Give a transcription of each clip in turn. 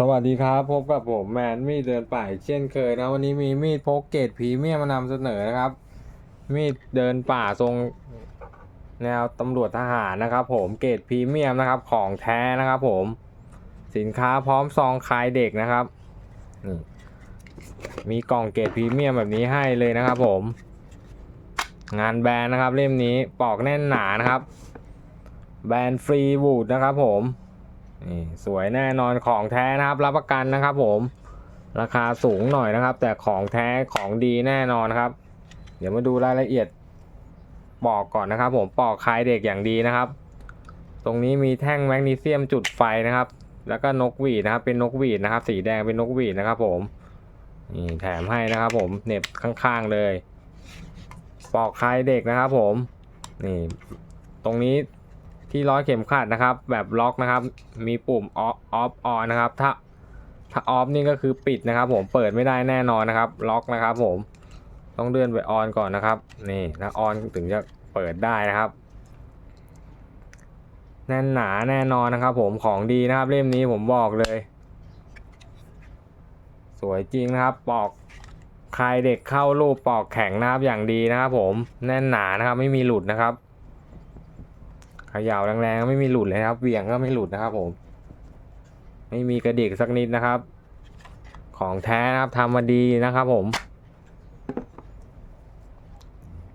สวัสดีครับ พบกับผมแมนมีดเดินป่าเช่นเคยนะ วันนี้มีมีดพกเกรดพรีเมียมมานำเสนอนะครับ มีดเดินป่าทรงแนวตำรวจทหารนะครับ ผมเกรดพรีเมียมนะครับ ของแท้นะครับ ผม สินค้าพร้อมซองคลายเด็กนะครับนี่มีกล่องเกรดพรีเมียมแบบนี้ให้เลยนะครับ ผม งานแบรนด์นะครับ เล่มนี้ปอกแน่นหนานะครับ แบรนด์ฟรีวูดนะครับ ผม นี่สวยแน่นอนของแท้นะครับรับประกันนะครับผม ราคาสูงหน่อยนะครับ แต่ของแท้ของดีแน่นอนครับ เดี๋ยวมาดูรายละเอียดปอกก่อนนะครับ ผมปอกคลายเด็กอย่างดีนะครับ ตรงนี้มีแท่งแมกนีเซียมจุดไฟนะครับ แล้วก็นกหวีดนะครับ เป็นนกหวีดนะครับ สีแดงเป็นนกหวีดนะครับ ผมนี่แถมให้นะครับ ผมเหน็บข้างๆเลย ปอกคลายเด็กนะครับ ผมนี่ตรงนี้ ที่ร้อยเข็มขัดนะครับ แบบล็อกนะครับ มีปุ่มออฟออฟออนนะครับ ถ้าถ้าออฟนี่ก็คือปิดนะครับ ผมเปิดไม่ได้แน่นอนนะครับ ล็อกนะครับ ผมต้องเลื่อนไปออนก่อนนะครับ นี่ถ้าออนถึงจะเปิดได้นะครับแน่นหนาแน่นอนนะครับ ผมของดีนะครับ เล่มนี้ผมบอกเลย สวยจริงนะครับ ปอกคลายเด็กเข้ารูปปอกแข็งนะครับอย่างดีนะครับ ผมแน่นหนานะครับ ไม่มีหลุดนะครับ ขย่าแรงๆไม่มีหลุดเลยครับเหวี่ยงก็ไม่หลุดนะครับผม ไม่มีกระดิกสักนิดนะครับ ของแท้นะครับทำมาดีนะครับผม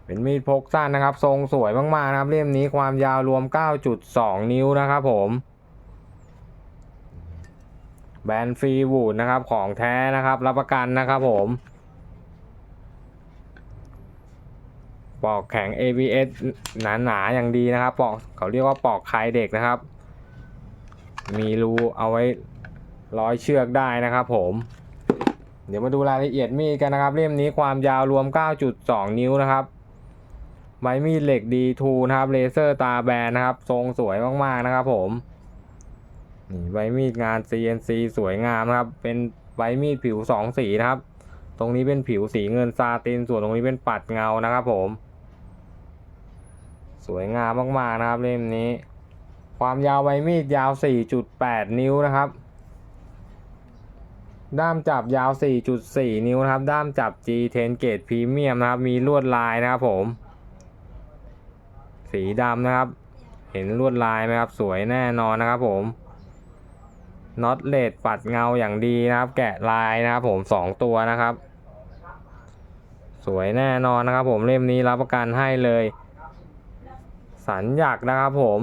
เป็นมีดพกสั้นนะครับ ทรงสวยมากๆนะครับเล่มนี้ความยาวรวม 9.2 นิ้วนะครับผมแบรนด์ฟรีวูดนะครับของแท้นะครับ รับประกันนะครับผม ปอกแข็ง ABS หนาๆอย่างดีนะครับปอกเขาเรียกว่าปอกคลายเด็กนะครับ มีรูเอาไว้ร้อยเชือกได้นะครับผม เดี๋ยวมาดูรายละเอียดมีดกันนะครับ เล่มนี้ความยาวรวม 9.2 นิ้วนะครับใบมีดเหล็ก D2 นะครับเลเซอร์ตาแบนนะครับ ทรงสวยมากๆนะครับผมนี่ใบมีดงาน CNC สวยงามนะครับ เป็นใบมีดผิวสองสีนะครับ ตรงนี้เป็นผิวสีเงินซาติน ส่วนตรงนี้เป็นปัดเงานะครับผม สวยงามมากๆนะครับเล่มนี้ ความยาวใบมีดยาว 4.8 นิ้วนะครับ ด้ามจับยาว 4.4 นิ้วนะครับ ด้ามจับ G10 เกรดพรีเมียมนะครับ มีลวดลายนะครับผม สีดำนะครับ เห็นลวดลายไหมครับ สวยแน่นอนนะครับผมน็อตเลดปัดเงาอย่างดีนะครับ แกะลายนะครับผมสองตัวนะครับ สวยแน่นอนนะครับผมเล่มนี้รับประกันให้เลย สันหยักนะครับ ผม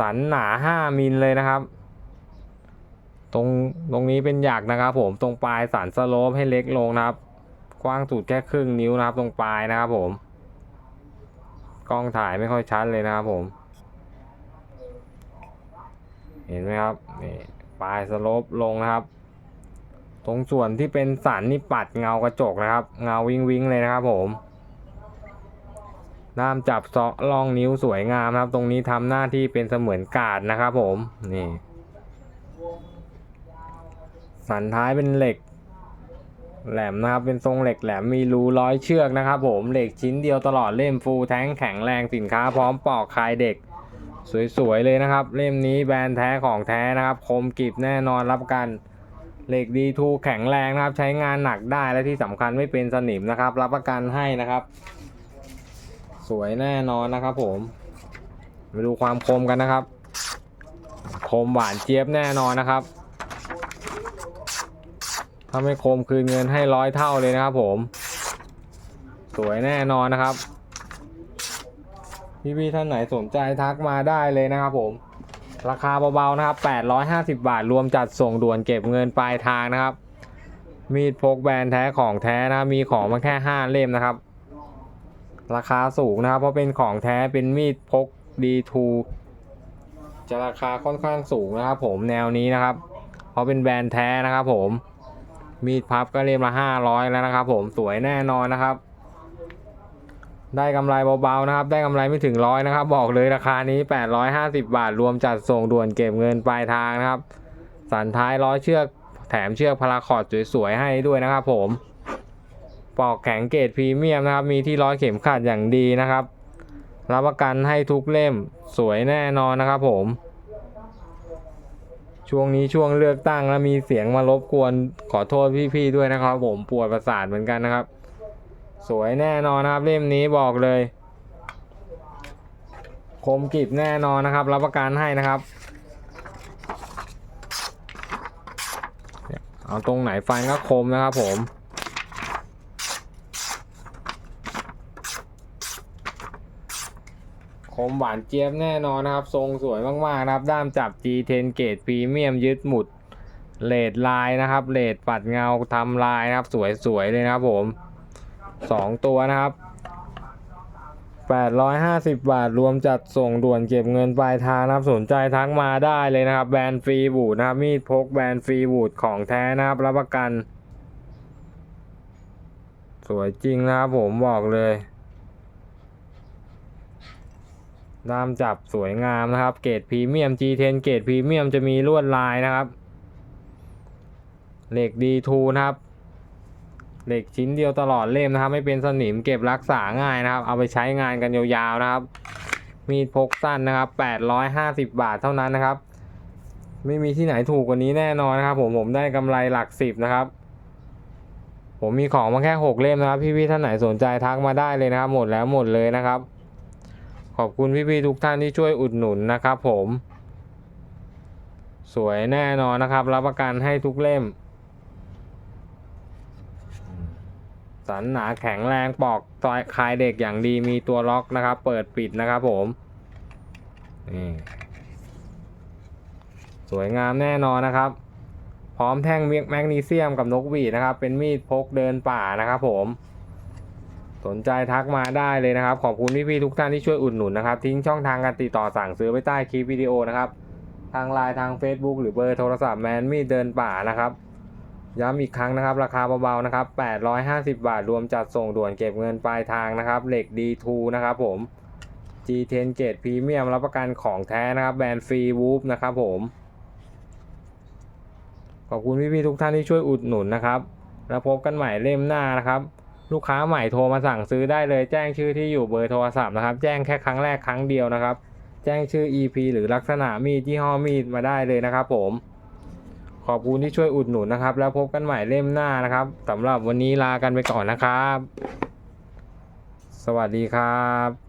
สันหนา5มิลเลยนะครับ ตรงตรงนี้เป็นหยักนะครับ ผมตรงปลายสันสโลปให้เล็กลงนะครับ กว้างสุดแค่ครึ่งนิ้วนะครับ ตรงปลายนะครับ ผม กล้องถ่ายไม่ค่อยชัดเลยนะครับ ผม เห็นไหมครับนี่ปลายสโลปลงนะครับ ตรงส่วนที่เป็นสันนี่ปัดเงากระจกนะครับ เงาวิงวิงเลยนะครับ ผม ด้ามจับซาะล่องนิ้วสวยงามครับ ตรงนี้ทำหน้าที่เป็นเสมือนกาดนะครับผมนี่สันท้ายเป็นเหล็ก แหลมนะครับ เป็นทรงเหล็กแหลมมีรูร้อยเชือกนะครับ ผมเหล็กชิ้นเดียวตลอดเล่มฟูแท้งแข็งแรงสินค้าพร้อมปอกคายเด็ก สวยๆเลยนะครับ เล่มนี้แบรนด์แท้ของแท้นะครับ คมกริบแน่นอนรับกันเหล็กดีทูแข็งแรงนะครับ ใช้งานหนักได้และที่สำคัญไม่เป็นสนิมนะครับ รับประกันให้นะครับ สวยแน่นอนนะครับผมมาดูความคมกันนะครับ คมหวานเจี๊ยบแน่นอนนะครับ ถ้าไม่คมคืนเงินให้ร้อยเท่าเลยนะครับผม สวยแน่นอนนะครับ พี่ๆท่านไหนสนใจทักมาได้เลยนะครับผม ราคาเบาๆนะครับ 850 บาทรวมจัดส่งด่วนเก็บเงินปลายทางนะครับ มีดพกแบรนด์แท้ของแท้นะมีของมาแค่ 5 เล่มนะครับ ราคาสูงนะครับ เพราะเป็นของแท้เป็นมีดพก D2 จะราคาค่อนข้างสูงนะครับ ผมแนวนี้นะครับ เพราะเป็นแบรนด์แท้นะครับ ผมมีดพับก็เล่มละ500แล้วนะครับ ผมสวยแน่นอนนะครับ ได้กำไรเบาๆนะครับ ได้กำไรไม่ถึงร้อยนะครับ บอกเลยราคานี้850บาทรวมจัดส่งด่วนเก็บเงินปลายทางนะครับ สันท้ายร้อยเชือกแถมเชือกพาราคอร์ดสวยๆให้ด้วยนะครับ ผม ปอกแข็งเกรดพรีเมียมนะครับ มีที่ร้อยเข็มขัดอย่างดีนะครับ รับประกันให้ทุกเล่มสวยแน่นอนนะครับผม ช่วงนี้ช่วงเลือกตั้งแล้วมีเสียงมารบกวนขอโทษพี่ๆด้วยนะครับ ผมปวดประสาทเหมือนกันนะครับ สวยแน่นอนนะครับ เล่มนี้บอกเลย คมกริบแน่นอนนะครับ รับประกันให้นะครับเอาตรงไหนฟันก็คมนะครับผม คมหวานเจี๊ยบแน่นอนนะครับ ทรงสวยมากๆนะครับ ด้ามจับ G10 เกรดพรีเมียมยึดหมุดเลดลายนะครับเลดปัดเงาทำลายนะครับ สวยๆเลยนะครับผมสองตัวนะครับ850 บาทรวมจัดส่งด่วนเก็บเงินปลายทางนะครับสนใจทักมาได้เลยนะครับ แบรนด์ฟรีบูดนะครับมีดพกแบรนด์ฟรีบูดของแท้นะครับรับประกัน สวยจริงนะครับผมบอกเลย ด้ามจับสวยงามนะครับ เกรดพรีเมียม G10 เกรดพรีเมียมจะมีลวดลายนะครับ เหล็ก D2 นะครับ เหล็กชิ้นเดียวตลอดเล่มนะครับ ไม่เป็นสนิมเก็บรักษาง่ายนะครับ เอาไปใช้งานกันยาวๆนะครับ มีดพกสั้นนะครับ 850 บาทเท่านั้นนะครับ ไม่มีที่ไหนถูกกว่านี้แน่นอนนะครับ ผมผมได้กำไรหลักสิบนะครับผมมีของมาแค่ 6 เล่มนะครับ พี่ๆท่านไหนสนใจทักมาได้เลยนะครับ หมดแล้วหมดเลยนะครับ ขอบคุณพี่ๆทุกท่านที่ช่วยอุดหนุนนะครับผม สวยแน่นอนนะครับ รับประกันให้ทุกเล่ม สันหนาแข็งแรงปอกตอยคลายเด็กอย่างดีมีตัวล็อกนะครับ เปิดปิดนะครับผมนี่สวยงามแน่นอนนะครับ พร้อมแท่งแมกนีเซียมกับนกหวีนะครับ เป็นมีดพกเดินป่านะครับผม สนใจทักมาได้เลยนะครับ ขอบคุณพี่ๆทุกท่านที่ช่วยอุดหนุนนะครับ ทิ้งช่องทางการติดต่อสั่งซื้อไว้ใต้คลิปวิดีโอนะครับ ทางไลน์ทาง Facebook หรือเบอร์โทรศัพท์แมนมีเดินป่านะครับ ย้ำอีกครั้งนะครับ ราคาเบาๆนะครับ 850 บาทรวมจัดส่งด่วนเก็บเงินปลายทางนะครับ เหล็ก D2 นะครับผม G10 เกรดพรีเมียมรับประกันของแท้นะครับ แบรนด์ฟรีวูฟนะครับผมขอบคุณพี่ๆทุกท่านที่ช่วยอุดหนุนนะครับ แล้วพบกันใหม่เล่มหน้านะครับ ลูกค้าใหม่โทรมาสั่งซื้อได้เลยแจ้งชื่อที่อยู่เบอร์โทรศัพท์นะครับ แจ้งแค่ครั้งแรกครั้งเดียวนะครับ แจ้งชื่อ EP หรือลักษณะมีดยี่ห้อมีดมาได้เลยนะครับผม ขอบคุณที่ช่วยอุดหนุนนะครับ แล้วพบกันใหม่เล่มหน้านะครับสำหรับวันนี้ลากันไปก่อนนะครับ สวัสดีครับ